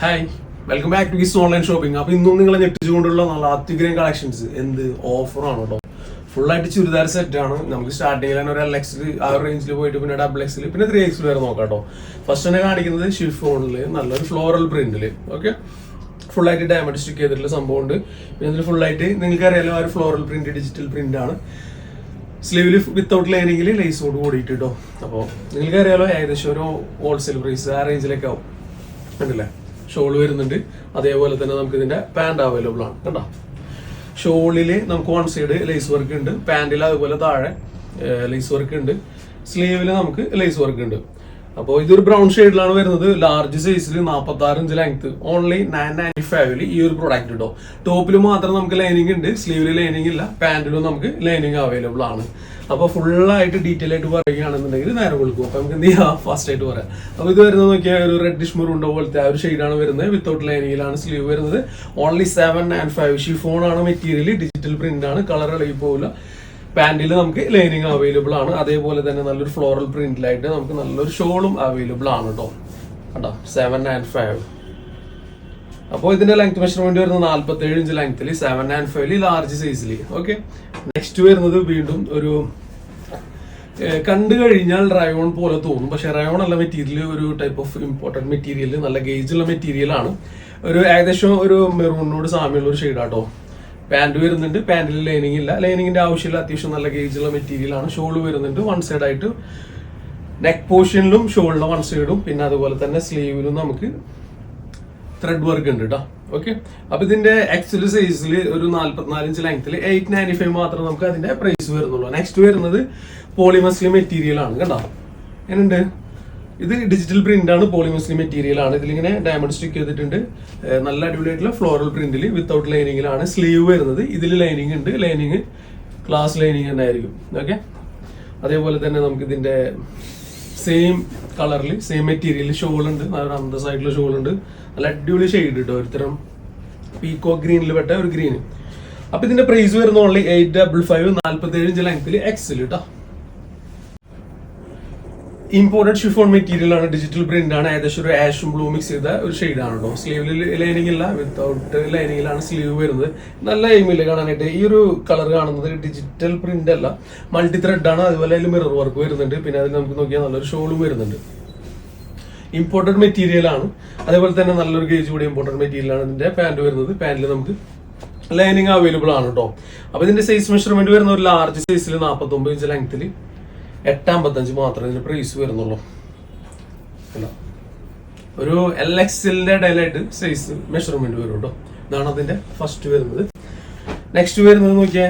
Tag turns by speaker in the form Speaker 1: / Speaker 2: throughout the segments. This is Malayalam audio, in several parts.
Speaker 1: ഹായ് വെൽക്കം ബാക്ക് ടു ഗിസ് ഓൺലൈൻ ഷോപ്പിംഗ് അപ്പൊ ഇന്നും നിങ്ങളെ ഞെട്ടിച്ചുകൊണ്ടുള്ള നല്ല അത്യുഗ്രഹം കളക്ഷൻസ് എന്ത് ഓഫറാണ് കേട്ടോ ഫുൾ ആയിട്ട് ചുരിദാർ സെറ്റ് ആണ്. നമുക്ക് സ്റ്റാർട്ടിങ്ങിൽ തന്നെ ഒരു എൽ എക്സിൽ ആ ഒരു റേഞ്ചിൽ പോയിട്ട് പിന്നെ ഡബിൾ എക്സിൽ പിന്നെ ത്രീ എക്സിൽ വരെ നോക്കാം കേട്ടോ ഫസ്റ്റ് തന്നെ കാണിക്കുന്നത് ഷിഫോണിൽ നല്ലൊരു ഫ്ലോറൽ പ്രിന്റിൽ ഓക്കെ ഫുൾ ആയിട്ട് ഡയമണ്ട് സ്റ്റിക്ക് ചെയ്തിട്ടുള്ള സംഭവം ഉണ്ട് പിന്നെ ഇതിൽ ഫുൾ ആയിട്ട് നിങ്ങൾക്ക് അറിയാലോ ആ ഒരു ഫ്ലോറൽ പ്രിന്റ് ഡിജിറ്റൽ പ്രിന്റ് ആണ്. സ്ലീവിൽ വിത്തൗട്ട് ലൈനിങ്ങിൽ ലേസോട് കൂടിയിട്ട് കേട്ടോ അപ്പോൾ നിങ്ങൾക്ക് അറിയാലോ ഏകദേശം ഒരു ഹോൾസെയിൽ പ്രൈസ് ആ റേഞ്ചിലൊക്കെ ആവും. കണ്ടില്ലേ? ഷോൾ വരുന്നുണ്ട്. അതേപോലെ തന്നെ നമുക്ക് ഇതിന്റെ പാന്റ് അവൈലബിൾ ആണ്. കണ്ടോ? ഷോളിൽ നമുക്ക് വൺ സൈഡ് ലേസ് വർക്ക് ഉണ്ട്. പാൻറിൽ അതുപോലെ താഴെ ലേസ് വർക്ക് ഉണ്ട്. സ്ലീവിൽ നമുക്ക് ലേസ് വർക്ക് ഉണ്ട്. അപ്പോൾ ഇതൊരു ബ്രൗൺ ഷെയ്ഡിലാണ് വരുന്നത്. ലാർജ് സൈസിൽ നാൽപ്പത്തി ആറ് inch length only nine ninety ഫൈവിൽ ഈ ഒരു പ്രോഡക്റ്റ് ഉണ്ടോ ടോപ്പിൽ മാത്രം നമുക്ക് ലൈനിങ് ഉണ്ട്. സ്ലീവിൽ ലൈനിങ് ഇല്ല. പാൻറിലും നമുക്ക് ലൈനിങ് അവൈലബിൾ ആണ്. അപ്പോൾ ഫുള്ളായിട്ട് ഡീറ്റെയിൽ ആയിട്ട് പറയുകയാണെന്നുണ്ടെങ്കിൽ നേരെ കൊടുക്കും അപ്പോൾ നമുക്ക് എന്ത് ചെയ്യാം? ഫാസ്റ്റ് ആയിട്ട് പറയാം. അപ്പോൾ ഇത് വരുന്നത് നോക്കിയാൽ ഒരു റെഡിഷ് മെറൂണ്ടോ പോലത്തെ ആ ഒരു ഷെയ്ഡാണ് വരുന്നത്. വിത്തൗട്ട് ലൈനിങ്ങിലാണ് സ്ലീവ് വരുന്നത്. Only seven and five chiffon ആണ് മെറ്റീരിയൽ ഡിജിറ്റൽ പ്രിന്റ് ആണ്. കളർ ഇളകി പോകില്ല പാന്റിൽ നമുക്ക് ലൈനിങ് അവൈലബിൾ ആണ്. അതേപോലെ തന്നെ നല്ലൊരു ഫ്ലോറൽ പ്രിന്റിലായിട്ട് നമുക്ക് നല്ലൊരു ഷോളും അവൈലബിൾ ആണ് കേട്ടോ കേട്ടോ സെവൻ ആൻഡ് ഫൈവ് അപ്പോൾ ഇതിന്റെ ലെങ്ത് മെഷർമെന്റ് വരുന്നത് നാല്പത്തി ഏഴ് ഇഞ്ച് ലെങ്ത്തിൽ സെവൻ ആൻഡ് ഫൈവ് ലാർജ് സൈസിൽ ഓക്കെ നെക്സ്റ്റ് വരുന്നത് വീണ്ടും ഒരു കണ്ടു കഴിഞ്ഞാൽ റയോൺ പോലെ തോന്നും. പക്ഷെ റയോൺ അല്ല മെറ്റീരിയൽ ഒരു ടൈപ്പ് ഓഫ് ഇമ്പോർട്ടന്റ് മെറ്റീരിയൽ നല്ല ഗേജുള്ള ആണ്. ഒരു ഏകദേശം ഒരു മെറൂണിനോട് സാമ്യമുള്ള ഒരു ഷെയ്ഡാട്ടോ പാന്റ് വരുന്നുണ്ട്. പാന്റിൽ ലൈനിങ് ഇല്ല. ലൈനിങ്ങിന്റെ ആവശ്യമില്ല. അത്യാവശ്യം നല്ല ഗേജുള്ള ആണ്. ഷോൾ വരുന്നുണ്ട്. വൺ സൈഡ് ആയിട്ട് നെക്ക് പോർഷനിലും ഷോളിലും വൺ സൈഡും പിന്നെ അതുപോലെ തന്നെ സ്ലീവിലും നമുക്ക് ത്രെഡ് വർക്ക് ഉണ്ട് കേട്ടോ ഓക്കെ അപ്പൊ ഇതിന്റെ എക്സൽ സൈസിൽ ഒരു നാല്പത്തിനാല് ഇഞ്ച് ലെങ്ത്തിൽ എയ്റ്റ് നയന്റി ഫൈവ് മാത്രമേ നമുക്ക് അതിന്റെ പ്രൈസ് വരുന്നുള്ളൂ. നെക്സ്റ്റ് വരുന്നത് പോളിമസ്ലി മെറ്റീരിയൽ ആണ് കേട്ടോ എന്നുണ്ട് ഇത് ഡിജിറ്റൽ പ്രിന്റ് ആണ് പോളിമസ്ലി മെറ്റീരിയൽ ആണ്. ഇതിലിങ്ങനെ ഡയമണ്ട് സ്റ്റിക്ക് ചെയ്തിട്ടുണ്ട്. നല്ല അടിപൊളിയായിട്ടുള്ള ഫ്ലോറൽ പ്രിന്റിൽ വിത്തൗട്ട് ലൈനിങ്ങിലാണ് സ്ലീവ് വരുന്നത്. ഇതിൽ ലൈനിങ് ഉണ്ട്. ലൈനിങ് ക്ലാസ് ലൈനിങ് തന്നെ ആയിരിക്കും. ഓക്കെ അതേപോലെ തന്നെ നമുക്ക് ഇതിന്റെ സെയിം കളറിൽ സെയിം മെറ്റീരിയൽ ഷോൾ ഉണ്ട്. നല്ല അന്തസ്സായിട്ടുള്ള ഷോൾ ഉണ്ട്. നല്ല അടിപൊളി ഷെയ്ഡ് കേട്ടോ ഒരുത്തരം പീക്കോ ഗ്രീനിൽ പെട്ട ഒരു ഗ്രീന് അപ്പൊ ഇതിന്റെ പ്രൈസ് വരുന്ന ഓൺലി എയ്റ്റ് ഡബിൾ ഫൈവ് നാല്പത്തി ഏഴ് ഇഞ്ച് ലെങ്ത്തിൽ എക്സിൽ കേട്ടോ ഇമ്പോർട്ടഡ് ഷിഫോൺ മെറ്റീരിയൽ ആണ് ഡിജിറ്റൽ പ്രിന്റ് ആണ്. ഏകദേശം ഒരു ആഷും ബ്ലൂ മിക്സ് ചെയ്ത ഒരു ഷെയ്ഡ് ആണ് കേട്ടോ സ്ലീവിൽ ലൈനിങ് ഇല്ല വിത്തൗട്ട് ലൈനിങ് ആണ് സ്ലീവ് വരുന്നത്. നല്ല എയിമില്ല കാണാനായിട്ട്. ഈ ഒരു കളർ കാണുന്നത് ഡിജിറ്റൽ പ്രിന്റ് അല്ല. മൾട്ടി ത്രെഡ് ആണ്. അതുപോലെ അതിൽ മിറർ വർക്ക് വരുന്നുണ്ട്. പിന്നെ അതിൽ നമുക്ക് നോക്കിയാൽ നല്ലൊരു ഷോളും വരുന്നുണ്ട്. ഇമ്പോർട്ടഡ് മെറ്റീരിയൽ ആണ്. അതേപോലെ തന്നെ നല്ലൊരു ഗേജ് കൂടി ഇമ്പോർട്ടഡ് മെറ്റീരിയൽ ആണ് ഇതിന്റെ പാന്റ് വരുന്നത്. പാന്റിൽ നമുക്ക് ലൈനിങ് അവൈലബിൾ ആണ് കേട്ടോ അപ്പൊ ഇതിന്റെ സൈസ് മെഷർമെന്റ് വരുന്ന ഒരു ലാർജ് സൈസിൽ നാൽപ്പത്തി ഒമ്പത് ഇഞ്ച് ലെങ്ത്തിൽ എട്ടമ്പത്തഞ്ച് മാത്രമേ ഇതിന് പ്രൈസ് വരുന്നുള്ളൂ. അല്ല ഒരു എൽ എക്സിലിന്റെ ഇടയിലായിട്ട് സൈസ് മെഷർമെന്റ് വരും കേട്ടോ. ഇതാണ് അതിന്റെ ഫസ്റ്റ് വരുന്നത്. നെക്സ്റ്റ് വരുന്നത് നോക്കിയേ.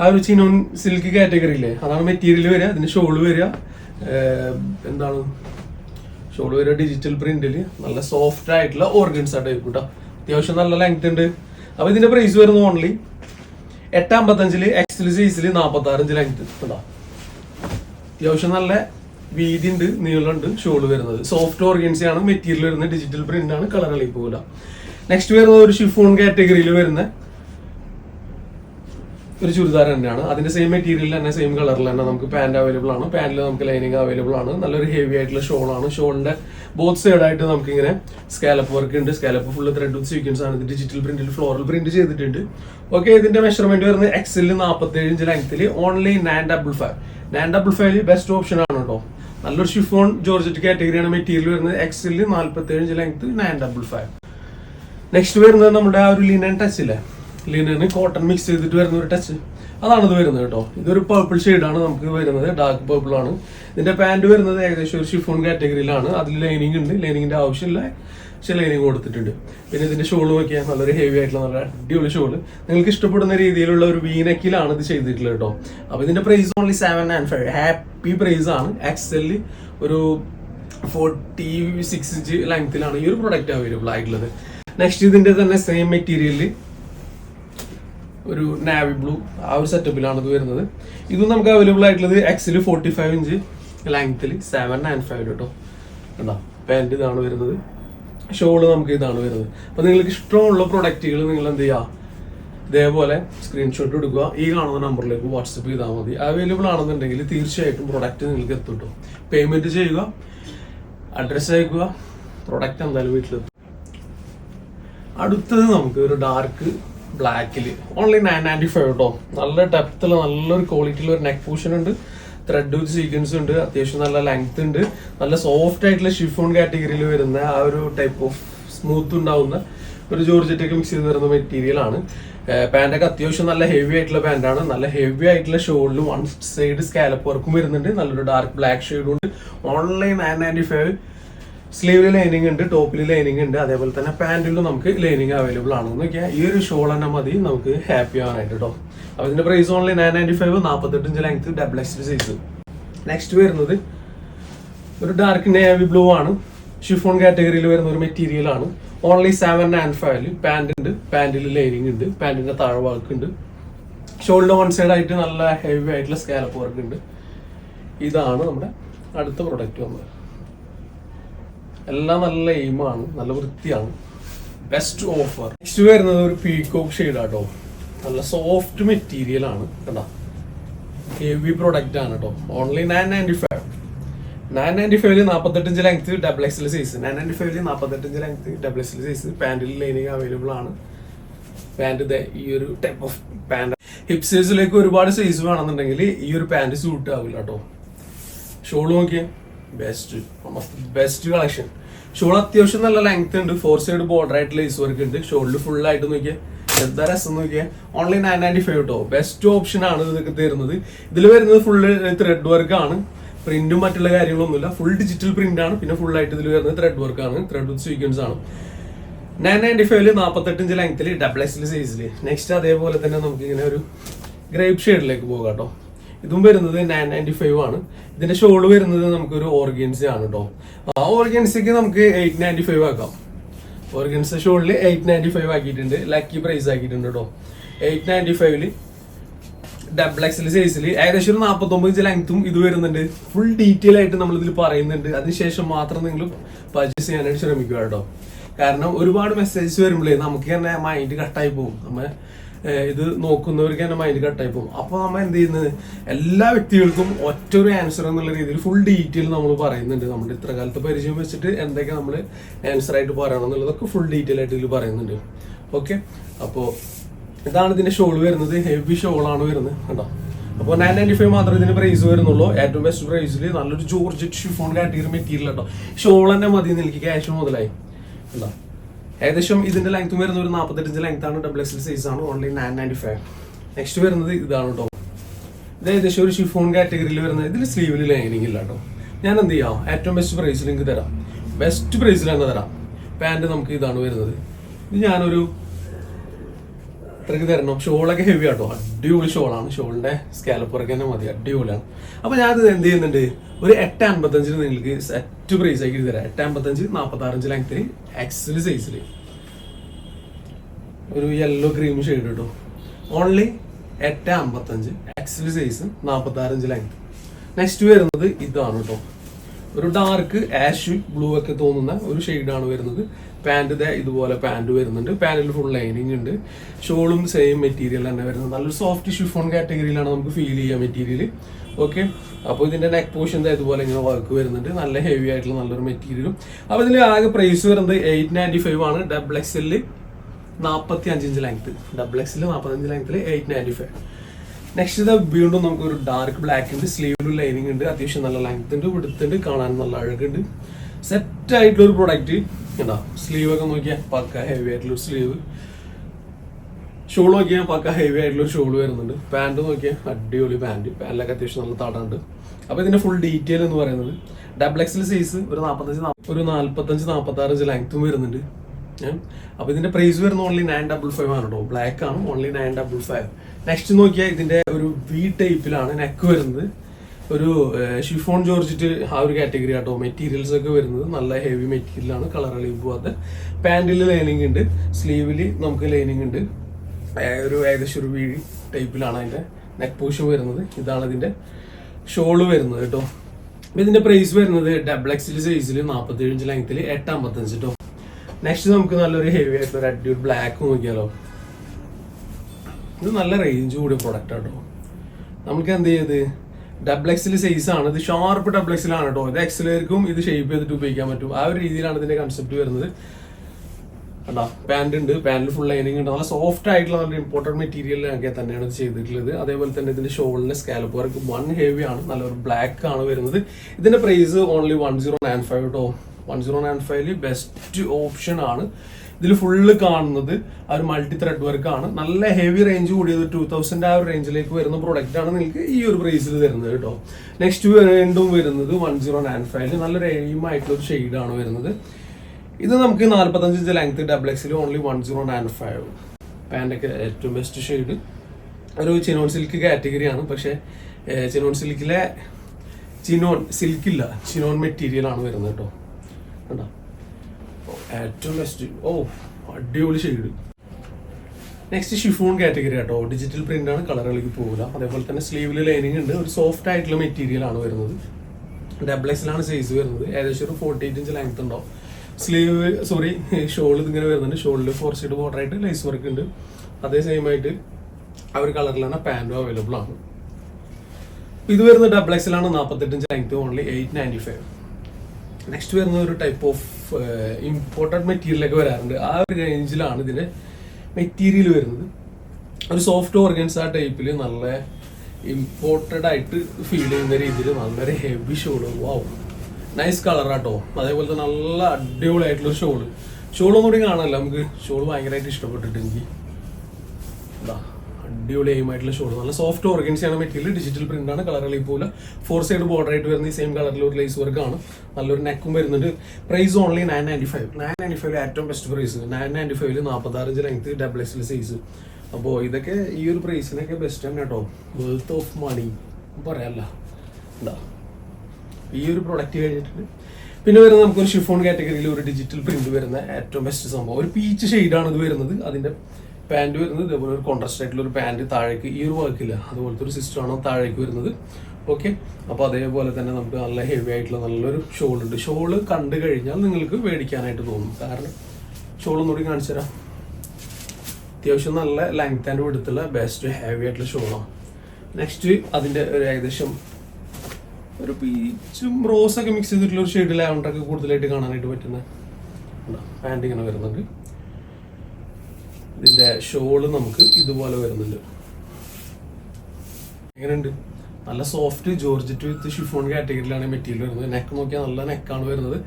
Speaker 1: ആ ഒരു ചിനോൺ സിൽക്ക് കാറ്റഗറി ഇല്ലേ? അതാണ് മെറ്റീരിയൽ വരിക അതിന് ഷോൾ വരിക. എന്താണ്? ഷോൾ വരിക ഡിജിറ്റൽ പ്രിന്റിൽ നല്ല സോഫ്റ്റ് ആയിട്ടുള്ള ഓർഗൻസ് ആയിട്ട് കേട്ടോ അത്യാവശ്യം നല്ല ലെങ്ത് ഉണ്ട്. അപ്പോൾ ഇതിന്റെ പ്രൈസ് വരുന്നത് ഓൺലി എട്ടമ്പത്തഞ്ചിൽ എക്സിൽ സൈസിൽ നാപ്പത്തി ആറ് ഇഞ്ച് ലെങ്ത് അത്യാവശ്യം നല്ല വീതി ഉണ്ട് നീളമുണ്ട് ഷോൾ വരുന്നത്. സോഫ്റ്റ് ഓർഗൻസി ആണ് മെറ്റീരിയൽ വരുന്നത് ഡിജിറ്റൽ പ്രിന്റ് ആണ് കളർ കളി പോകില്ല നെക്സ്റ്റ് വരുന്നത് ഒരു ഷിഫോൺ കാറ്റഗറിയിൽ വരുന്ന ഒരു ചുരിദാർ തന്നെയാണ്. അതിന്റെ സെയിം മെറ്റീരിയൽ തന്നെ സെയിം കളറിൽ തന്നെ നമുക്ക് പാന്റ് അവൈലബിൾ ആണ്. പാന്റിൽ നമുക്ക് ലൈനിങ് അവൈലബിൾ ആണ്. നല്ലൊരു ഹെവി ആയിട്ടുള്ള ഷോൾ ആണ്. ഷോളിന്റെ ബോത്ത് സൈഡ് ആയിട്ട് നമുക്ക് ഇങ്ങനെ സ്കാലപ്പ് വർക്ക് ഉണ്ട് സ്കാലപ്പ് ഫുള്ള് ത്രെഡ് സീക്വൻസ് ആണ്. ഡിജിറ്റൽ പ്രിന്റിൽ ഫ്ലോറൽ പ്രിന്റ് ചെയ്തിട്ടുണ്ട്. ഓക്കെ ഇതിന്റെ മെഷർമെന്റ് വരുന്നത് എക്സലിൽ നാൽപ്പത്തി ഏഴ് ഇഞ്ച് ലെങ്ത്തിൽ only nine double five nine double five best option ആണ് കേട്ടോ നല്ലൊരു ഷിഫോൺ ജോർജറ്റ് കാറ്റഗറിയാണ് മെറ്റീരിയൽ വരുന്നത്. എക്സലിൽ നാൽപ്പത്തി ഏഴ് inch length nine double five next വരുന്നത് നമ്മുടെ ആ ഒരു ലിനൻ ടച്ച് ഇല്ലേ ലിനന് കോട്ടൺ മിക്സ് ചെയ്തിട്ട് വരുന്ന ഒരു ടച്ച് അതാണ് ഇത് വരുന്നത് കേട്ടോ. ഇതൊരു പേർപ്പിൾ ആണ് നമുക്ക് വരുന്നത്. ഡാർക്ക് പേർപ്പിൾ ആണ്. ഇതിന്റെ പാന്റ് വരുന്നത് ഏകദേശം ഒരു ഷിഫോൺ കാറ്റഗറിയിലാണ് അതിൽ ലൈനിങ് ഉണ്ട്. ലൈനിങ്ങിന്റെ ആവശ്യമില്ല. പക്ഷെ ലൈനിങ് കൊടുത്തിട്ടുണ്ട്. പിന്നെ ഇതിന്റെ ഷോൾ നോക്കിയാൽ നല്ലൊരു ഹെവി ആയിട്ടുള്ള നല്ല അടിപൊളി ഷോൾ നിങ്ങൾക്ക് ഇഷ്ടപ്പെടുന്ന രീതിയിലുള്ള ഒരു വീനക്കിലാണ് ഇത് ചെയ്തിട്ടുള്ളത് കേട്ടോ. അപ്പൊ ഇതിന്റെ price only seven and five happy price ആണ്. എക്സെൽ ഒരു ഫോർട്ടി സിക്സ് ഇഞ്ച് ലെങ്ത്തിലാണ് ഈ ഒരു പ്രൊഡക്റ്റ് അവൈലബിൾ ആയിട്ടുള്ളത്. നെക്സ്റ്റ് ഇതിന്റെ തന്നെ സെയിം മെറ്റീരിയലിൽ ഒരു നാവി ബ്ലൂ ആ ഒരു സെറ്റപ്പിലാണ് ഇത് വരുന്നത്. ഇത് നമുക്ക് അവൈലബിൾ ആയിട്ടുള്ളത് എക്സിൽ ഫോർട്ടി ഫൈവ് ഇഞ്ച് ലെങ്ത്തിൽ സെവൻ നയൻ ഫൈവ് കേട്ടോ കണ്ടോ? പാന്റ് ഇതാണ് വരുന്നത്. ഷോൾ നമുക്ക് ഇതാണ് വരുന്നത്. അപ്പോൾ നിങ്ങൾക്ക് ഇഷ്ടമുള്ള പ്രൊഡക്റ്റുകൾ നിങ്ങൾ എന്ത് ചെയ്യുക ഇതേപോലെ സ്ക്രീൻഷോട്ട് എടുക്കുക. ഈ കാണുന്ന നമ്പറിലേക്ക് വാട്സപ്പ് ചെയ്താൽ മതി. അവൈലബിൾ ആണെന്നുണ്ടെങ്കിൽ തീർച്ചയായിട്ടും പ്രൊഡക്റ്റ് നിങ്ങൾക്ക് എത്തും പേയ്മെന്റ് ചെയ്യുക. അഡ്രസ്സ് അയക്കുക. പ്രൊഡക്റ്റ് എന്തായാലും വീട്ടിലെത്തും. അടുത്തത് നമുക്ക് ഒരു ഡാർക്ക് ബ്ലാക്കിൽ ഓൺലി നയൻ നയന്റി ഫൈവ് കേട്ടോ നല്ല ഡെപ്തിൽ നല്ലൊരു ക്വാളിറ്റിയിൽ ഒരു നെക്ക് പൂഷൻ ഉണ്ട് ത്രെഡ് വിത്ത് സീക്വൻസ് ഉണ്ട്. അത്യാവശ്യം നല്ല ലെങ്ത് ഉണ്ട്. നല്ല സോഫ്റ്റ് ആയിട്ടുള്ള ഷിഫോൺ കാറ്റഗറിയിൽ വരുന്ന ആ ഒരു ടൈപ്പ് ഓഫ് സ്മൂത്ത് ഉണ്ടാവുന്ന ഒരു ജോർജറ്റൊക്കെ മിക്സ് ചെയ്ത് വരുന്ന മെറ്റീരിയൽ ആണ്. പാന്റൊക്കെ അത്യാവശ്യം നല്ല ഹെവി ആയിട്ടുള്ള പാന്റാണ് നല്ല ഹെവി ആയിട്ടുള്ള ഷോളിൽ വൺ സൈഡ് സ്കാലപ്പ് വർക്കും വരുന്നുണ്ട്. നല്ലൊരു ഡാർക്ക് ബ്ലാക്ക് ഷെയ്ഡും ഉണ്ട്. ഓൺലൈൻ നയൻ നയന്റി ഫൈവ് സ്ലീവിൽ ലൈനിങ് ഉണ്ട് ടോപ്പിൽ ലൈനിങ് ഉണ്ട് അതേപോലെ തന്നെ പാന്റിലും നമുക്ക് ലൈനിങ് അവൈലബിൾ ആണ്. നോക്കിയാൽ ഈ ഒരു ഷോൾ തന്നെ മതി നമുക്ക് ഹാപ്പി ആവാനായിട്ട് കേട്ടോ അപ്പൊ ഇതിന്റെ price only nine ninety five നാൽപ്പത്തെട്ട് inch length double X size next വരുന്നത് ഒരു ഡാർക്ക് നേവി ബ്ലൂ ആണ്. ഷിഫോൺ കാറ്റഗറിയിൽ വരുന്ന ഒരു മെറ്റീരിയൽ ആണ്. ഓൺലി സെവൻ ആൻഡ് ഫൈവിൽ പാന്റ് ഉണ്ട് പാൻറിൽ ലൈനിങ് ഉണ്ട് പാൻറിന്റെ താഴെ വർക്ക് ഉണ്ട്. ഷോൾഡർ വൺ സൈഡ് ആയിട്ട് നല്ല ഹെവി ആയിട്ടുള്ള സ്കാലപ്പ് വർക്ക് ഉണ്ട്. ഇതാണ് നമ്മുടെ അടുത്ത പ്രൊഡക്റ്റ് വന്നത്. എല്ലാം നല്ല എയിമാണ് നല്ല വൃത്തിയാണ്. ബെസ്റ്റ് ഓഫർ നെക്സ്റ്റ് വരുന്നത് ഒരു പീകോക്ക് ഷെയ്ഡ് ആട്ടോ. നല്ല സോഫ്റ്റ് മെറ്റീരിയൽ ആണ് കണ്ടാ? ഹെവി പ്രൊഡക്റ്റ് ആണ് കേട്ടോ only nine ninety five nine ninety ഫൈവിൽ നാൽപ്പത്തെട്ട് ഇഞ്ച് ലെങ്ത് ഡബിൾ എക്സിൽ സൈസ് നയൻ നയന്റി ഫൈവിൽ നാൽപ്പത്തെട്ട് ഇഞ്ച് ലെങ്ത് ഡബിൾ എക്സിൽ സൈസ് പാന്റിൽ ലൈനിങ് അവൈലബിൾ ആണ്. പാന്റ് ഈ ഒരു ടൈപ്പ് ഓഫ് പാന്റ് ഹിപ് സൈസിലേക്ക് ഒരുപാട് സൈസ് വേണമെന്നുണ്ടെങ്കിൽ ഈ ഒരു പാന്റ് സൂട്ട് ആവില്ല കേട്ടോ ഷോൾ നോക്കിയേ. ബെസ്റ്റ് ബെസ്റ്റ് കളക്ഷൻ ഷോൾ അത്യാവശ്യം നല്ല ലെങ്ത് ഉണ്ട്. ഫോർ സൈഡ് ബോർഡർ ആയിട്ട് ലേസ് വർക്ക് ഉണ്ട്. ഷോളിൽ ഫുൾ ആയിട്ട് നോക്കിയേ. എന്താ രസം നോക്കിയേ? ഓൺലൈൻ നയൻ നയന്റി ഫൈവ് കേട്ടോ ബെസ്റ്റ് ഓപ്ഷൻ ആണ് ഇതൊക്കെ തരുന്നത്. ഇതിൽ വരുന്നത് ഫുള്ള് ത്രെഡ് വർക്ക് ആണ്. പ്രിന്റും മറ്റുള്ള കാര്യങ്ങളൊന്നുമില്ല. ഫുൾ ഡിജിറ്റൽ പ്രിന്റ് ആണ്. പിന്നെ ഫുൾ ആയിട്ട് ഇതിൽ വരുന്നത് ത്രെഡ് വർക്ക് ആണ്. ത്രെഡ് വിത്ത് സീക്വൻസ് ആണ്. നയൻ നയന്റി ഫൈവിൽ നാൽപ്പത്തെട്ട് ഇഞ്ച് ലെങ്ത്തിൽ ഡബിൾ എക്സിൽ സൈസിൽ നെക്സ്റ്റ് അതേപോലെ തന്നെ നമുക്ക് ഇങ്ങനെ ഒരു ഗ്രേപ്പ് ഷെയ്ഡിലേക്ക് പോകാം കേട്ടോ. ഇതും വരുന്നത് നയൻ നയന്റി ഫൈവ് ആണ്. ഇതിന്റെ ഷോൾ വരുന്നത് നമുക്കൊരു ഓർഗൻസി ആണ് കേട്ടോ ആ ഓർഗൻസിക്ക് നമുക്ക് എയ്റ്റ് നയന്റി ഫൈവ് ആക്കാം. ഓർഗൻസ ഷോളിൽ എയ്റ്റ് നയന്റി ഫൈവ് ആക്കിയിട്ടുണ്ട്. ലക്കി പ്രൈസ് ആക്കിയിട്ടുണ്ട് കേട്ടോ എയ്റ്റ് നയന്റി ഫൈവിൽ ഡബിൾ എക്സൽ സൈസിൽ ഏകദേശം ഒരു നാൽപ്പത്തൊമ്പത് ഇഞ്ച് ലെങ്ത്തും ഇത് വരുന്നുണ്ട്. ഫുൾ ഡീറ്റെയിൽ ആയിട്ട് നമ്മൾ ഇതിൽ പറയുന്നുണ്ട്. അതിനുശേഷം മാത്രം നിങ്ങൾ പർച്ചേസ് ചെയ്യാനായിട്ട് ശ്രമിക്കുക കേട്ടോ കാരണം ഒരുപാട് മെസ്സേജസ് വരുമ്പോഴേ നമുക്ക് തന്നെ മൈൻഡ് കട്ടായി പോകും. നമ്മ ഏഹ്, ഇത് നോക്കുന്നവർക്ക് തന്നെ മൈൻഡ് കട്ടായി പോകും. അപ്പോൾ നമ്മൾ എന്ത് ചെയ്യുന്നത് എല്ലാ വ്യക്തികൾക്കും ഒറ്റൊരു ആൻസർ എന്നുള്ള രീതിയിൽ ഫുൾ ഡീറ്റെയിൽ നമ്മൾ പറയുന്നുണ്ട്. നമ്മുടെ ഇത്ര കാലത്തെ പരിചയം വെച്ചിട്ട് എന്തൊക്കെ നമ്മൾ ആൻസർ ആയിട്ട് പറയണം എന്നുള്ളതൊക്കെ ഫുൾ ഡീറ്റെയിൽ ആയിട്ട് ഇതിൽ പറയുന്നുണ്ട്. ഓക്കെ അപ്പോൾ ഇതാണ് ഇതിന്റെ ഷോൾ വരുന്നത്. ഹെവി ഷോളാണ് വരുന്നത്. കേട്ടോ അപ്പോൾ നയൻ നയന്റി ഫൈവ് മാത്രമേ ഇതിന് പ്രൈസ് വരുന്നുള്ളൂ. ഏറ്റവും ബെസ്റ്റ് പ്രൈസിൽ നല്ലൊരു ജോർജറ്റ് ഷിഫോൺ കാറ്റഗറി മെറ്റീരിയൽ കേട്ടോ ഷോൾ തന്നെ മതി എനിക്ക് ക്യാഷ് മുതലായി. കേട്ടോ ഏകദേശം ഇതിന്റെ ലെങ്ത് വരുന്ന ഒരു നാൽപ്പത്തെട്ട് ലെങ്ത് ആണ്. ഡബിൾ എക്സ് സൈസ് ആണ്. Online nine ninety five next വരുന്നത് ഇതാണ് കേട്ടോ ഇത് ഏകദേശം ഒരു ഷിഫോൺ കാറ്റഗറിയിൽ വരുന്നത് ഇതിൽ സ്ലീവിൽ ലൈനിങ് ഇല്ല കേട്ടോ ഞാൻ എന്ത് ചെയ്യാം? ഏറ്റവും ബെസ്റ്റ് പ്രൈസിൽ നിങ്ങൾക്ക് തരാം. ബെസ്റ്റ് പ്രൈസിൽ തന്നെ തരാം. പാന്റ് നമുക്ക് ഇതാണ് വരുന്നത്. ഇത് ഞാനൊരു ഇത്രയ്ക്ക് തരണം. ഷോളൊക്കെ ഹെവി ആട്ടോ. അടിപൊളി ഷോളാണ് ഷോളിന്റെ സ്കാലപ്പറൊക്കെ തന്നെ മതി. അടിപൊളിയാണ്. അപ്പൊ ഇത് എന്ത് ചെയ്യുന്നുണ്ട്? ഒരു എട്ട് അമ്പത്തഞ്ചിന് നിങ്ങൾക്ക് സെറ്റ് പ്രൈസ് ആക്കി തരാം എട്ട് അമ്പത്തഞ്ച് നാൽപ്പത്തി ആറഞ്ച് ലെങ്ത്തിൽ എക്സൽ സൈസിൽ ഒരു യെല്ലോ ക്രീം ഷെയ്ഡ് കേട്ടോ ഓൺലി എട്ട് അമ്പത്തഞ്ച് എക്സൽ സൈസ് നാൽപ്പത്തി ആറഞ്ച് ലെങ്ത് നെക്സ്റ്റ് വരുന്നത് ഇതാണ് കേട്ടോ ഒരു ഡാർക്ക് ആഷ് ബ്ലൂ ഒക്കെ തോന്നുന്ന ഒരു ഷെയ്ഡാണ് വരുന്നത്. പാന്റ് ഇതേ ഇതുപോലെ പാന്റ് വരുന്നുണ്ട്. പാൻറിൽ ഫുൾ ലൈനിങ് ഉണ്ട്. ഷോളും സെയിം മെറ്റീരിയൽ തന്നെ വരുന്നത്. നല്ലൊരു സോഫ്റ്റ് ഷിഫോൺ കാറ്റഗറിയിലാണ് നമുക്ക് ഫീൽ ചെയ്യുക മെറ്റീരിയൽ ഓക്കെ അപ്പോൾ ഇതിന്റെ നെക്ക് പോർഷൻ ഇതുപോലെ ഇങ്ങനെ വർക്ക് വരുന്നുണ്ട്. നല്ല ഹെവി ആയിട്ടുള്ള നല്ലൊരു മെറ്റീരിയലും അപ്പോൾ ഇതിൽ ആകെ പ്രൈസ് വരുന്നത് എയ്റ്റ് നയന്റി ഫൈവ് ആണ്. ഡബിൾ എക്സ് എല്ലിൽ നാൽപ്പത്തി അഞ്ച് ഇഞ്ച് ലെങ്ത് ഡബിൾ എക്സിൽ നാൽപ്പത്തഞ്ച് ലെങ്ത്തിൽ എയ്റ്റ് നയന്റി ഫൈവ് നെക്സ്റ്റ് ഇത് വീണ്ടും നമുക്ക് ഒരു ഡാർക്ക് ബ്ലാക്ക് ഉണ്ട് സ്ലീവിലും ലൈനിങ് ഉണ്ട് അത്യാവശ്യം നല്ല ലെങ്ത് ഉണ്ട് വിടുത്തുണ്ട് കാണാൻ നല്ല അഴകുണ്ട്. സെറ്റ് ആയിട്ടുള്ള ഒരു പ്രൊഡക്റ്റ് എന്താ സ്ലീവ് ഒക്കെ നോക്കിയാൽ പക്ക ഹെവി ആയിട്ടുള്ള സ്ലീവ് ഷോൾ നോക്കിയാൽ പക്ക ഹെവി ആയിട്ടുള്ള ഒരു ഷോൾ വരുന്നുണ്ട്. പാന്റ് നോക്കിയാൽ അടിപൊളി പാന്റ് പാന്റിലൊക്കെ അത്യാവശ്യം നല്ല താടാണ്ട് അപ്പോൾ ഇതിന്റെ ഫുൾ ഡീറ്റെയിൽ എന്ന് പറയുന്നത് ഡബിൾ എക്സൽ സൈസ് ഒരു നാൽപ്പത്തഞ്ച് ഒരു നാൽപ്പത്തഞ്ച് നാൽപ്പത്തി ഇഞ്ച് ലെങ്ത്തും വരുന്നുണ്ട്. അപ്പോൾ ഇതിന്റെ പ്രൈസ് വരുന്നത് ഓൺലി നയൻ ഡബിൾ ഫൈവ് ആണ് കേട്ടോ ബ്ലാക്ക് ആണ് only nine double five next നോക്കിയാൽ ഇതിന്റെ ഒരു വി ടൈപ്പിലാണ് നെക്ക് വരുന്നത്. ഒരു ഷിഫോൺ ജോർജിറ്റ് ആ ഒരു കാറ്റഗറി ആട്ടോ. മെറ്റീരിയൽസ് ഒക്കെ വരുന്നത് നല്ല ഹെവി മെറ്റീരിയലാണ് കളർ അളിവ് പോവാതെ പാന്റിൽ ലൈനിങ് ഉണ്ട് സ്ലീവിൽ നമുക്ക് ലൈനിങ് ഉണ്ട്. ഒരു ഏകദേശം ഒരു വി ടൈപ്പിലാണ് അതിന്റെ നെക്ക് പോഷൻ വരുന്നത്. ഇതാണ് ഇതിന്റെ ഷോൾ വരുന്നത് കേട്ടോ ഇതിന്റെ പ്രൈസ് വരുന്നത് ഡബിൾ എക്സിൽ സൈസിൽ നാൽപ്പത്തി ഏഴ് ഇഞ്ച് ലെങ്ത്തിൽ എട്ട് അമ്പത്തഞ്ച് കേട്ടോ നെക്സ്റ്റ് നമുക്ക് നല്ലൊരു ഹെവി ആയിട്ടുള്ള ഒരു ബ്ലാക്ക് നോക്കിയാലോ. ഇത് നല്ല റേഞ്ച് കൂടിയ പ്രൊഡക്റ്റ് ആട്ടോ. നമുക്ക് എന്ത് ചെയ്ത്? ഡബിൾ എക്സിൽ സൈസ് ആണ്. ഇത് ഷാർപ്പ് ഡബിൾ എക്സിലാണ് കേട്ടോ ഇത് എക്സിലേർക്കും ഇത് ഷേപ്പ് ചെയ്തിട്ട് ഉപയോഗിക്കാൻ പറ്റും. ആ ഒരു രീതിയിലാണ് ഇതിന്റെ കൺസെപ്റ്റ് വരുന്നത്. കണ്ടാ? പാന്റ് ഉണ്ട്. പാന്റ് ഫുൾ ലൈനിങ് ഉണ്ട്. നല്ല സോഫ്റ്റ് ആയിട്ടുള്ള നല്ല ഇമ്പോർട്ടന്റ് മെറ്റീരിയൽ ഒക്കെ തന്നെയാണ് ഇത് ചെയ്തിട്ടുള്ളത്. അതേപോലെ തന്നെ ഇതിന്റെ ഷോളിന്റെ സ്കാലപ്പ് വർക്ക് വൺ ഹെവി ആണ്. നല്ലൊരു ബ്ലാക്ക് ആണ് വരുന്നത്. ഇതിന്റെ price only one zero nine five കേട്ടോ വൺ സീറോ നയൻ ഫൈവിൽ ബെസ്റ്റ് ഓപ്ഷൻ ആണ്. ഇതിൽ ഫുള്ള് കാണുന്നത് ആ ഒരു മൾട്ടി ത്രെഡ് വർക്ക് ആണ്. നല്ല ഹെവി റേഞ്ച് കൂടിയത് ടൂ തൗസൻഡ് ആ ഒരു റേഞ്ചിലേക്ക് വരുന്ന പ്രോഡക്റ്റ് ആണ് നിങ്ങൾക്ക് ഈ ഒരു പ്രൈസിൽ തരുന്നത് കേട്ടോ. നെക്സ്റ്റ് വീണ്ടും വരുന്നത് വൺ സീറോ നയൻ ഫൈവിൽ നല്ലൊരു എയിം ആയിട്ടുള്ള ഒരു ഷെയ്ഡാണ് വരുന്നത്. ഇത് നമുക്ക് നാൽപ്പത്തഞ്ച് ഇഞ്ച് ലെങ്ത് ഡബിൾ എക്സിൽ only one zero nine five പാന്റൊക്കെ ഏറ്റവും ബെസ്റ്റ് ഷെയ്ഡ് ഒരു ചിനോൺ സിൽക്ക് കാറ്റഗറിയാണ് പക്ഷേ ചിനോൺ സിൽക്കിലെ ചിനോൺ സിൽക്കില്ല ചിനോൺ മെറ്റീരിയലാണ് വരുന്നത് കേട്ടോ. കണ്ടോ? ഓ, ഏറ്റവും ബെസ്റ്റ് ഓ അടിപൊളി ഷെയ്ഡ് നെക്സ്റ്റ് ഷിഫോൺ കാറ്റഗറി കേട്ടോ ഡിജിറ്റൽ പ്രിന്റ് ആണ് കളറുകളിലേക്ക് പോകില്ല അതേപോലെ തന്നെ സ്ലീവിൽ ലൈനിങ് ഉണ്ട്. ഒരു സോഫ്റ്റ് ആയിട്ടുള്ള മെറ്റീരിയൽ ആണ് വരുന്നത്. ഡബിൾ എക്സിലാണ് സൈസ് വരുന്നത്. ഏകദേശം ഒരു ഫോർട്ടി എയ്റ്റ് ഇഞ്ച് ലെങ്ത് ഉണ്ടാവും സ്ലീവ് സോറി ഷോൾ ഇതിങ്ങനെ വരുന്നുണ്ട്. ഷോളിൽ ഫോർ സൈഡ് ബോർഡർ ആയിട്ട് ലൈസ് വർക്ക് ഉണ്ട്. അതേ സെയിം ആയിട്ട് ആ ഒരു കളറിലാണ് പാന്റും അവൈലബിൾ ആണ്. ഇത് വരുന്നത് ഡബിൾ എക്സിലാണ് നാൽപ്പത്തെട്ട് inch length only eight ninety five next വരുന്ന ഒരു ടൈപ്പ് ഓഫ് ഇമ്പോർട്ടന്റ് മെറ്റീരിയലൊക്കെ വരാറുണ്ട്. ആ ഒരു റേഞ്ചിലാണ് ഇതിന്റെ മെറ്റീരിയൽ വരുന്നത്. ഒരു സോഫ്റ്റ് ഓർഗൻസ് ആ ടൈപ്പിൽ നല്ല ഇമ്പോർട്ടഡ് ആയിട്ട് ഫീൽ ചെയ്യുന്ന രീതിയിൽ വളരെ ഹെവി ഷോൾ വാവ് നൈസ് കളറാട്ടോ അതേപോലെ തന്നെ നല്ല അടിപൊളിയായിട്ടുള്ള ഷോൾ ഷോളൊന്നും കൂടി കാണാനല്ല. നമുക്ക് ഷോൾ ഭയങ്കരമായിട്ട് ഇഷ്ടപ്പെട്ടിട്ട് എനിക്ക് അടിപൊളി എയിമായിട്ടുള്ള ഷോൾ നല്ല സോഫ്റ്റ് ഓർഗൻസി ആണ് മെറ്റീരിയൽ ഡിജിറ്റൽ പ്രിന്റ് ആണ് കളറിൽ പോലെ ഫോർ സൈഡ് ബോർഡർ ആയിട്ട് വരുന്ന ഈ സെയിം കളറിൽ ഒരു ലേസ് വർക്ക് ആണ്. നല്ലൊരു നെക്കും വരുന്നുണ്ട്. Price only nine ninety five nine ninety five ഏറ്റവും best price nine ninety five നാൽപ്പത്താറ് ഇഞ്ച് ലെങ്ത് ഡബിൾ എക്സിൽ സൈസ് അപ്പോൾ ഇതൊക്കെ ഈ ഒരു പ്രൈസിനൊക്കെ ബെസ്റ്റ് ആണ് കേട്ടോ വേൾത്ത് ഓഫ് മണി പറയാല്ല എന്താ? ഈ ഒരു പ്രൊഡക്റ്റ് കഴിഞ്ഞിട്ടുണ്ട്. പിന്നെ വരുന്നത് നമുക്കൊരു ഷിഫോൺ കാറ്റഗറിയിൽ ഒരു ഡിജിറ്റൽ പ്രിന്റ് വരുന്ന ഏറ്റവും ബെസ്റ്റ് സംഭവം. ഒരു പീച്ച് ഷെയ്ഡാണ് ഇത് വരുന്നത്. അതിന്റെ പാന്റ് വരുന്നത് ഇതേപോലെ ഒരു കോൺട്രാസ്റ്റ് ആയിട്ടുള്ള ഒരു പാന്റ് താഴേക്ക് ഈ ഒരു വർക്കില്ല അതുപോലത്തെ ഒരു സിസ്റ്റം ആണ് താഴേക്ക് വരുന്നത്. ഓക്കെ അപ്പോൾ അതേപോലെ തന്നെ നമുക്ക് നല്ല ഹെവി ആയിട്ടുള്ള നല്ലൊരു ഷോൾ ഉണ്ട്. ഷോൾ കണ്ടു കഴിഞ്ഞാൽ നിങ്ങൾക്ക് മേടിക്കാനായിട്ട് തോന്നും. കാരണം ഷോൾ ഒന്നുകൂടി കാണിച്ചു തരാം. അത്യാവശ്യം നല്ല ലെങ്ത് ആൻഡ് വിടുത്തുള്ള ബെസ്റ്റ് ഹെവി ആയിട്ടുള്ള ഷോളാണ് നെക്സ്റ്റ് അതിന്റെ ഒരു ഏകദേശം ഒരു പീച്ചും റോസ് ഒക്കെ മിക്സ് ചെയ്തിട്ടുള്ള ഒരു ഷെയ്ഡ് ലാവണ്ടർ കൂടുതലായിട്ട് കാണാനായിട്ട് പറ്റുന്ന. പാന്റ് ഇങ്ങനെ വരുന്നുണ്ട്. ഇതിന്റെ ഷോൾ നമുക്ക് ഇതുപോലെ വരുന്നുണ്ട്. എങ്ങനെയുണ്ട്? നല്ല സോഫ്റ്റ് ജോർജറ്റ് വിത്ത് ഷിഫോൺ കാറ്റഗറിയിലാണ് മെറ്റീരിയൽ വരുന്നത്. നെക്ക് നോക്കിയാൽ നല്ല നെക്കാണ് വരുന്നത്.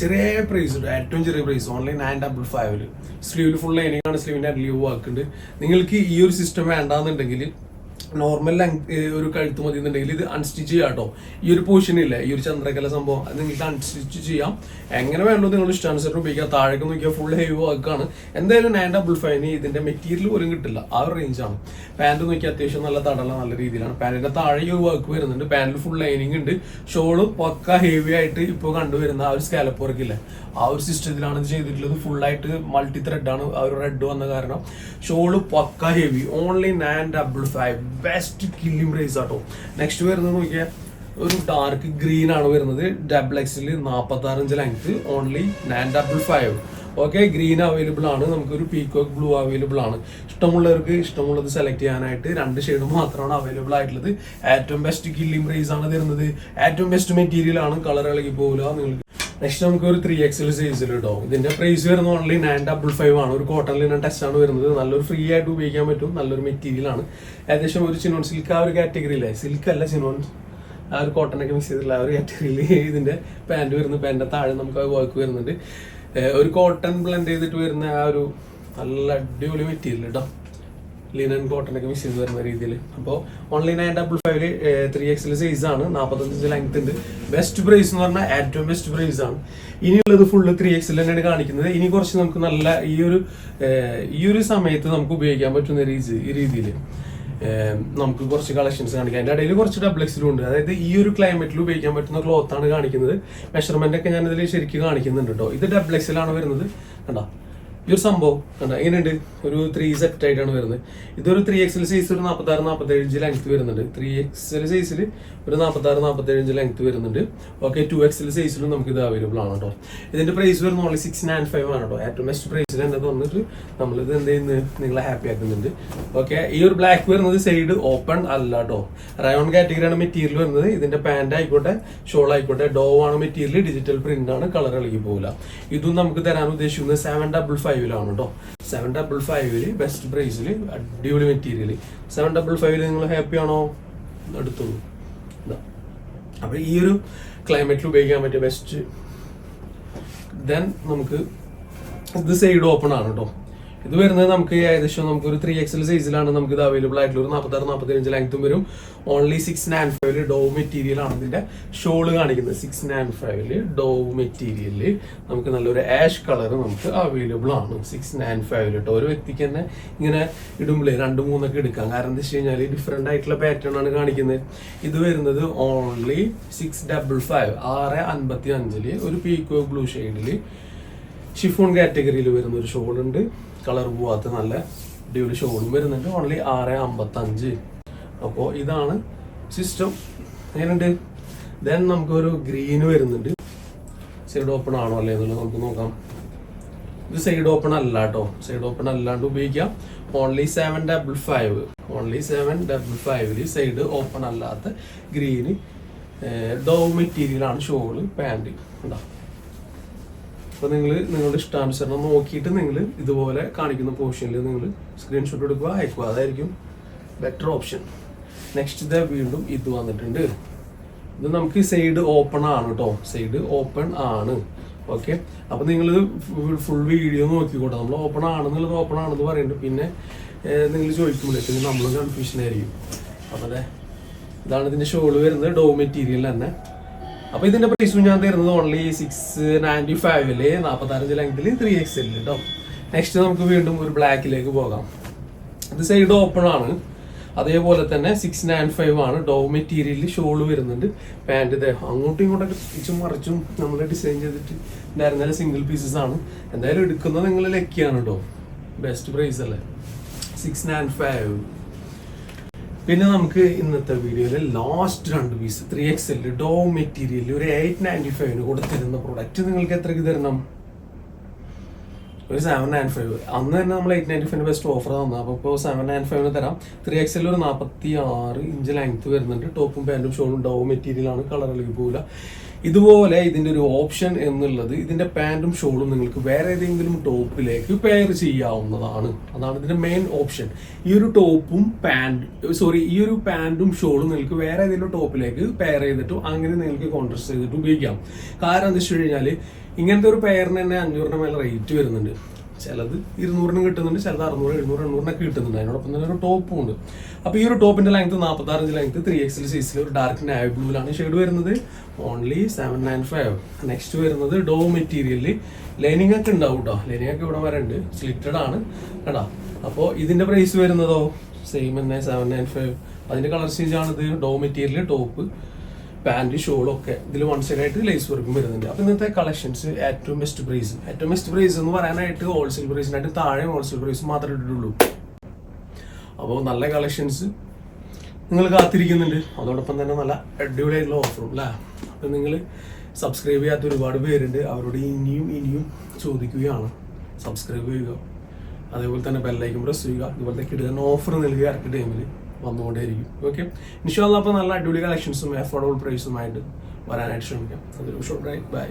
Speaker 1: ചെറിയ പ്രൈസ് ഏറ്റവും ചെറിയ പ്രൈസ് ഓൺലൈൻ നയൻ ഡബിൾ ഫൈവിൽ സ്ലീവിൽ ഫുൾ ലൈനിങ് ആണ്. സ്ലീവിന്റെ അഡ്ലീവ് വാക്കുണ്ട് നിങ്ങൾക്ക് ഈ ഒരു സിസ്റ്റം വേണ്ടാന്നുണ്ടെങ്കിൽ നോർമൽ ഒരു കഴുത്ത് മതി എന്നുണ്ടെങ്കിൽ ഇത് അൺസ്റ്റിച്ച് ചെയ്യാം കേട്ടോ. ഈ ഒരു പോർഷൻ ഇല്ല ഈ ഒരു ചന്ദ്രകല സംഭവം അത് നിങ്ങൾക്ക് അൺസ്റ്റിച്ച് ചെയ്യാം. എങ്ങനെ വേണമെന്ന് നിങ്ങൾ ഇഷ്ടാനുസരണം ഉപയോഗിക്കാം. താഴേക്ക് നോക്കിയാൽ ഫുൾ ഹെവി വർക്കാണ് എന്തായാലും നയൻ ഡബിൾ ഫൈവിന് ഇതിന്റെ മെറ്റീരിയൽ പോലും കിട്ടില്ല. ആ ഒരു റേഞ്ചാണ് പാന്റ് നോക്കിയാൽ അത്യാവശ്യം നല്ല തടല നല്ല രീതിയിലാണ്. പാന്റിന്റെ താഴെ ഈ ഒരു വർക്ക് വരുന്നുണ്ട്. പാന്റിൽ ഫുൾ ലൈനിങ് ഉണ്ട്. ഷോൾ പക്ക ഹെവി ആയിട്ട് ഇപ്പോൾ കണ്ടുവരുന്ന ആ ഒരു സ്കാലപ്പ് വർക്കില്ല ആ ഒരു സിസ്റ്റത്തിലാണ് ഇത് ചെയ്തിട്ടുള്ളത്. ഫുൾ ആയിട്ട് മൾട്ടി ത്രെഡ് ആണ്. ആ ഒരു റെഡ് വന്ന കാരണം. ഷോൾ പക്ക heavy only nine double five best killing price ആട്ടോ. നെക്സ്റ്റ് വരുന്നത് നോക്കിയാൽ ഒരു ഡാർക്ക് ഗ്രീൻ ആണ് വരുന്നത്. ഡബിൾ എക്സിൽ നാൽപ്പത്തി inch length only nine double five okay green available ആണ്. നമുക്കൊരു പീക്കോക്ക് ബ്ലൂ അവൈലബിൾ ആണ്. ഇഷ്ടമുള്ളവർക്ക് ഇഷ്ടമുള്ളത് സെലക്ട് ചെയ്യാനായിട്ട് രണ്ട് ഷെയ്ഡ് മാത്രമാണ് അവൈലബിൾ ആയിട്ടുള്ളത്. ഏറ്റവും ബെസ്റ്റ് കില്ലിംഗ് പ്രൈസ് ആണ് തരുന്നത്. ഏറ്റവും ബെസ്റ്റ് മെറ്റീരിയൽ ആണ്. കളർ ഇളകി പോകില്ല നിങ്ങൾക്ക് നെക്സ്റ്റ് നമുക്ക് ഒരു ത്രീ എക്സൽ സൈസിൽ കേട്ടോ ഇതിന്റെ പ്രൈസ് വരുന്നത് ഓൺലി നയൻ ഡബിൾ ഫൈവ് ആണ്. ഒരു കോട്ടൺ ലിനൻ ടെസ്റ്റ് ആണ് വരുന്നത്. നല്ലൊരു ഫ്രീ ആയിട്ട് ഉപയോഗിക്കാൻ പറ്റും. നല്ലൊരു മെറ്റീരിയൽ ആണ്. ഏകദേശം ഒരു ചിനോൺ സിൽക്ക് ആ ഒരു കാറ്റഗറിയിലെ സിൽക്ക് അല്ല ചിനോൺ ആ ഒരു കോട്ടണൊക്കെ മിക്സ് ചെയ്തിട്ടുള്ള ആ ഒരു കാറ്റഗറിയിൽ ഇതിന്റെ പാന്റ് വരുന്നു. പാന്റിന്റെ താഴെ നമുക്ക് ആ വർക്ക് വരുന്നുണ്ട്. ഒരു കോട്ടൺ ബ്ലെൻഡ് ചെയ്തിട്ട് വരുന്ന ആ ഒരു നല്ല അടിപൊളി മെറ്റീരിയൽ കേട്ടോ ലിനൻ കോട്ടനൊക്കെ ചെയ്ത് വരുന്ന രീതിയിൽ അപ്പോൾ ഓൺലൈൻ നയൻ ഡബിൾ ഫൈവിൽ ത്രീ എക്സിൽ സൈസ് ആണ്. നാൽപ്പത്തഞ്ച് ലെങ്ത് ഉണ്ട്. ബെസ്റ്റ് പ്രൈസ് എന്ന് പറഞ്ഞാൽ ഏറ്റവും ബെസ്റ്റ് പ്രൈസ് ആണ്. ഇനിയുള്ളത് ഫുള്ള് ത്രീ എക്സിൽ തന്നെയാണ് കാണിക്കുന്നത്. ഇനി കുറച്ച് നമുക്ക് നല്ല ഈ ഒരു ഈ ഒരു സമയത്ത് നമുക്ക് ഉപയോഗിക്കാൻ പറ്റുന്ന രീതി ഈ രീതിയിൽ നമുക്ക് കുറച്ച് കളക്ഷൻസ് കാണിക്കാം. അതിന്റെ ഇടയിൽ കുറച്ച് ഡബിൾ എക്സിലും ഉണ്ട്. അതായത് ഈ ഒരു ക്ലൈമറ്റിൽ ഉപയോഗിക്കാൻ പറ്റുന്ന ക്ലോത്താണ് കാണിക്കുന്നത്. മെഷർമെന്റ് ഒക്കെ ഞാൻ ഇതിൽ ശരിക്കും കാണിക്കുന്നുണ്ട് കേട്ടോ ഇത് ഡബിൾ എക്സിലാണ് വരുന്നത്. കണ്ടോ? ഈ ഒരു സംഭവം. കണ്ട? എങ്ങനെയുണ്ട്? ഒരു ത്രീ സെറ്റ് ആയിട്ടാണ് വരുന്നത്. ഇതൊരു ത്രീ എക്സിൽ സൈസ് ഒരു നാൽപ്പത്തി ആറ് നാൽപ്പത്തി ഏഴ് ലെങ്ത് വരുന്നുണ്ട്. ത്രീ എക്സിൽ സൈസിൽ ഒരു നാൽപ്പത്തി ആറ് നാൽപ്പത്തി ഏഴ് ലെങ്ത് വരുന്നുണ്ട് ഓക്കെ ടു എക്സിൽ സൈസിലും നമുക്ക് ഇത് അവൈലബിൾ ആണ് കേട്ടോ. ഇതിന്റെ പ്രൈസ് വരുന്ന ഓൺലി സിക്സ് നയൻ ഫൈവ് ആണ് കേട്ടോ. ഏറ്റവും ബെസ്റ്റ് പ്രൈസിൽ തന്നെ തന്നിട്ട് നമ്മളിത് എന്ത് ചെയ്യുന്നത് നിങ്ങളെ ഹാപ്പി ആക്കുന്നുണ്ട്. ഓക്കെ ഈ ഒരു ബ്ലാക്ക് വരുന്നത് സൈഡ് ഓപ്പൺ അല്ല കേട്ടോ. റയോൺ കാറ്റഗറിയാണ് മെറ്റീരിയൽ വരുന്നത്. ഇതിന്റെ പാന്റ് ആയിക്കോട്ടെ ഷോൾ ആയിക്കോട്ടെ ഡോ ആണ് മെറ്റീരിയൽ ഡിജിറ്റൽ പ്രിന്റ് ആണ് കളർ ഇളകി പോകില്ല ഇതും നമുക്ക് തരാൻ ഉദ്ദേശിക്കുന്നത് സെവൻ ഡബിൾ ഫൈവിലാണ് കേട്ടോ സെവൻ ഡബിൾ ഫൈവിൽ ബെസ്റ്റ് പ്രൈസിൽ അടിപൊളി മെറ്റീരിയൽ സെവൻ ഡബിൾ ഫൈവിൽ നിങ്ങൾ ഹാപ്പി ആണോ? എടുത്തോളൂ ഇതാ. അപ്പൊ ഈ ഒരു ക്ലൈമറ്റിൽ ഉപയോഗിക്കാൻ പറ്റിയ ബെസ്റ്റ് ദെൻ നമുക്ക് ഇത് സൈഡ് ഓപ്പൺ ആണ് കേട്ടോ ഇത് വരുന്നത് നമുക്ക് ഏകദേശം നമുക്ക് ഒരു ത്രീ എക്സൽ സൈസിലാണ് നമുക്ക് ഇത് അവൈലബിൾ ആയിട്ടുള്ള ഒരു നാൽപ്പത്താറ് നാൽപ്പത്തി അഞ്ച് ലെങ്ത്തും വരും. ഓൺലി സിക്സ് നയൻ ഫൈവിൽ ഡോ മെറ്റീരിയൽ ആണ് ഇതിന്റെ ഷോൾ കാണിക്കുന്നത്. സിക്സ് നയൻ ഫൈവിൽ ഡോ മെറ്റീരിയലിൽ നമുക്ക് നല്ലൊരു ആഷ് കളർ നമുക്ക് അവൈലബിൾ ആണ്. സിക്സ് നയൻ ഫൈവിൽ കേട്ടോ ഒരു വ്യക്തിക്ക് തന്നെ ഇങ്ങനെ ഇടുമ്പോൾ രണ്ട് മൂന്നൊക്കെ എടുക്കാം. കാരണം എന്താ വെച്ച് കഴിഞ്ഞാൽ ഡിഫറെന്റ് ആയിട്ടുള്ള പാറ്റേൺ ആണ് കാണിക്കുന്നത്. ഇത് വരുന്നത് ഓൺലി സിക്സ് ഡബിൾ ഫൈവ് ആറ് അൻപത്തി അഞ്ചിൽ ഒരു പീക്കോ ബ്ലൂ ഷെയ്ഡിൽ ഷിഫോൺ കാറ്റഗറിയിൽ വരുന്ന ഒരു ഷോൾ ഉണ്ട്. കളർ പോവാത്ത നല്ല അടിപൊളി ഷോളും വരുന്നുണ്ട്. ഓൺലി ആറ് അമ്പത്തഞ്ച്. അപ്പോൾ ഇതാണ് സിസ്റ്റം എങ്ങനെയുണ്ട്? ദെൻ നമുക്കൊരു ഗ്രീന് വരുന്നുണ്ട്. സൈഡ് ഓപ്പൺ ആണോ അല്ലേ എന്നുള്ളത് നമുക്ക് നോക്കാം. ഇത് സൈഡ് ഓപ്പൺ അല്ല കേട്ടോ സൈഡ് ഓപ്പൺ അല്ലാണ്ട് ഉപയോഗിക്കാം. Only seven double five only seven double ഫൈവിൽ സൈഡ് ഓപ്പൺ അല്ലാത്ത ഗ്രീന് ഡോ മെറ്റീരിയലാണ് ഷോൾ പാന്റ് ഉണ്ടാവും അപ്പോൾ നിങ്ങൾ നിങ്ങളുടെ ഇഷ്ടാനുസരണം നോക്കിയിട്ട് നിങ്ങൾ ഇതുപോലെ കാണിക്കുന്ന പോർഷനിൽ നിങ്ങൾ സ്ക്രീൻഷോട്ട് എടുക്കുക അയക്കുക. അതായിരിക്കും ബെറ്റർ ഓപ്ഷൻ നെക്സ്റ്റ് ഇതേ വീണ്ടും ഇത് വന്നിട്ടുണ്ട്. ഇത് നമുക്ക് സൈഡ് ഓപ്പൺ ആണ് കേട്ടോ സൈഡ് ഓപ്പൺ ആണ്. ഓക്കെ അപ്പൊ നിങ്ങൾ ഫുൾ വീഡിയോ നോക്കിക്കോട്ടെ. നമ്മൾ ഓപ്പൺ ആണെന്നുള്ളത് ഓപ്പൺ ആണെന്ന് പറയുന്നുണ്ട് പിന്നെ നിങ്ങൾ ചോദിക്കുമ്പോഴേക്കും നമ്മൾ കൺഫ്യൂഷൻ ആയിരിക്കും. അപ്പോൾ അതെ. ഇതാണ് ഇതിന്റെ ഷോൾ വരുന്നത്. ഡോ മെറ്റീരിയൽ തന്നെ. അപ്പൊ ഇതിന്റെ പ്രൈസും ഞാൻ തരുന്നത് ഓൺലി സിക്സ് നയന്റി ഫൈവിൽ നാൽപ്പത്തഞ്ച് ലെങ്തിൽ ത്രീ എക്സ് എല്ലിൽ കേട്ടോ നെക്സ്റ്റ് നമുക്ക് വീണ്ടും ഒരു ബ്ലാക്കിലേക്ക് പോകാം. ഇത് സൈഡ് ഓപ്പൺ ആണ്. അതേപോലെ തന്നെ സിക്സ് നയൻ ഫൈവ് ആണ്. ഡോ മെറ്റീരിയലിൽ ഷോൾ വരുന്നുണ്ട്. പാന്റ് ഇത് അങ്ങോട്ടും ഇങ്ങോട്ടൊക്കെ തിരിച്ചും മറിച്ചും നമ്മൾ ഡിസൈൻ ചെയ്തിട്ട് ഉണ്ടായിരുന്ന സിംഗിൾ പീസസ് ആണ്. എന്തായാലും എടുക്കുന്നത് നിങ്ങൾ ലക്കിയാണ് കേട്ടോ ബെസ്റ്റ് പ്രൈസ് അല്ലേ? സിക്സ് നയൻ ഫൈവ് പിന്നെ നമുക്ക് ഇന്നത്തെ വീഡിയോയിൽ ലാസ്റ്റ് രണ്ട് പീസ് ത്രീ എക്സ് എൽ ഡോ മെറ്റീരിയൽ ഒരു എയ്റ്റ് നയന്റി ഫൈവിന് കൊടുത്തിരുന്ന പ്രൊഡക്റ്റ് നിങ്ങൾക്ക് എത്രയ്ക്ക് തരണം? ഒരു സെവൻ നയൻ ഫൈവ് അന്ന് തന്നെ നമ്മൾ എയ്റ്റ് നയന്റി ഫൈവിന് ബെസ്റ്റ് ഓഫർ തന്നു. അപ്പോൾ ഇപ്പോൾ സെവൻ നയൻ ഫൈവിന് തരാം. ത്രീ എക്സ് എൽ ഒരു നാൽപ്പത്തി ആറ് ഇഞ്ച് ലെങ്ത് വരുന്നുണ്ട് ടോപ്പും പാന്റും ഷോളും ഡോ മെറ്റീരിയലാണ് കളർ ഇളകി പോകില്ല ഇതുപോലെ ഇതിന്റെ ഒരു ഓപ്ഷൻ എന്നുള്ളത് ഇതിന്റെ പാന്റും ഷോളും നിങ്ങൾക്ക് വേറെ ഏതെങ്കിലും ടോപ്പിലേക്ക് പെയർ ചെയ്യാവുന്നതാണ്. അതാണ് ഇതിന്റെ മെയിൻ ഓപ്ഷൻ ഈ ഒരു ടോപ്പും പാന്റ് സോറി ഈ ഒരു പാന്റും ഷോളും നിങ്ങൾക്ക് വേറെ ഏതെങ്കിലും ടോപ്പിലേക്ക് പെയർ ചെയ്തിട്ട് അങ്ങനെ നിങ്ങൾക്ക് കോൺട്രസ്റ്റ് ചെയ്തിട്ട് ഉപയോഗിക്കാം. കാരണം എന്താ വെച്ച് കഴിഞ്ഞാൽ ഇങ്ങനത്തെ ഒരു പെയറിന് തന്നെ അഞ്ഞൂറിന് മേലെ റേറ്റ് വരുന്നുണ്ട്. ചിലത് ഇരുന്നൂറിന് കിട്ടുന്നുണ്ട് ചിലത് അറുന്നൂറ് എഴുന്നൂറ് എണ്ണൂറിനൊക്കെ കിട്ടുന്നുണ്ട്. അതിനോടൊപ്പം തന്നെ ഒരു ടോപ്പും ഉണ്ട്. അപ്പോൾ ഈ ഒരു ടോപ്പിന്റെ ലെങ്ത് നാൽപ്പത്താറഞ്ച് ലെങ്ത് ത്രീ എക്സിൽ സൈസിൽ ഒരു ഡാർക്ക് നാവി ബ്ലൂവിലാണ് ഷെയ്ഡ് വരുന്നത്. Only seven nine five next വരുന്നത് ഡോ മെറ്റീരിയലിൽ ലൈനിങ് ഒക്കെ ഉണ്ടാവും കേട്ടോ ലൈനിങ് ഒക്കെ ഇവിടെ വരണ്ട്. സ്ലിറ്റഡ് ആണ്. കേട്ടോ അപ്പോൾ ഇതിന്റെ പ്രൈസ് വരുന്നതോ? സെയിം തന്നെ സെവൻ നയൻ ഫൈവ് അതിന്റെ കളർ ചേഞ്ച് ഇത് ഡോ മെറ്റീരിയൽ ടോപ്പ്. പാന്റ് ഷോളും ഒക്കെ ഇതിൽ വൺ സൈഡ് ആയിട്ട് ലേസ് വർക്കും വരുന്നുണ്ട്. അപ്പൊ ഇന്നത്തെ കളക്ഷൻസ് ഏറ്റവും ബെസ്റ്റ് പ്രൈസ് ഏറ്റവും ബെസ്റ്റ് പ്രൈസ് എന്ന് പറയാനായിട്ട് ഹോൾസെയിൽ പ്രൈസിനായിട്ട് താഴെ ഹോൾസെയിൽ പ്രൈസ് മാത്രമേ ഇട്ടിട്ടുള്ളൂ. അപ്പോൾ നല്ല കളക്ഷൻസ് നിങ്ങൾ കാത്തിരിക്കുന്നുണ്ട്. അതോടൊപ്പം തന്നെ നല്ല അടിപൊളിയായിട്ടുള്ള ഓഫറും അല്ലേ അപ്പം നിങ്ങൾ സബ്സ്ക്രൈബ് ചെയ്യാത്ത ഒരുപാട് പേരുണ്ട്. അവരോട് ഇനിയും ഇനിയും ചോദിക്കുകയാണ്. സബ്സ്ക്രൈബ് ചെയ്യുക. അതേപോലെ തന്നെ ബെല്ലൈക്കും പ്രസ് ചെയ്യുക. ഇതുപോലത്തെ കിട്ടുന്ന ഓഫർ നൽകുക ഇറക്കി ടൈമിൽ വന്നുകൊണ്ടേയിരിക്കും. ഓക്കെ ഇൻഷാല്ല അപ്പോൾ നല്ല അടിപൊളി കളക്ഷൻസും അഫോർഡബിൾ പ്രൈസുമായിട്ട് വരാനായിട്ട് ശ്രമിക്കാം. അതൊരു ഷോർട്ട് ബൈ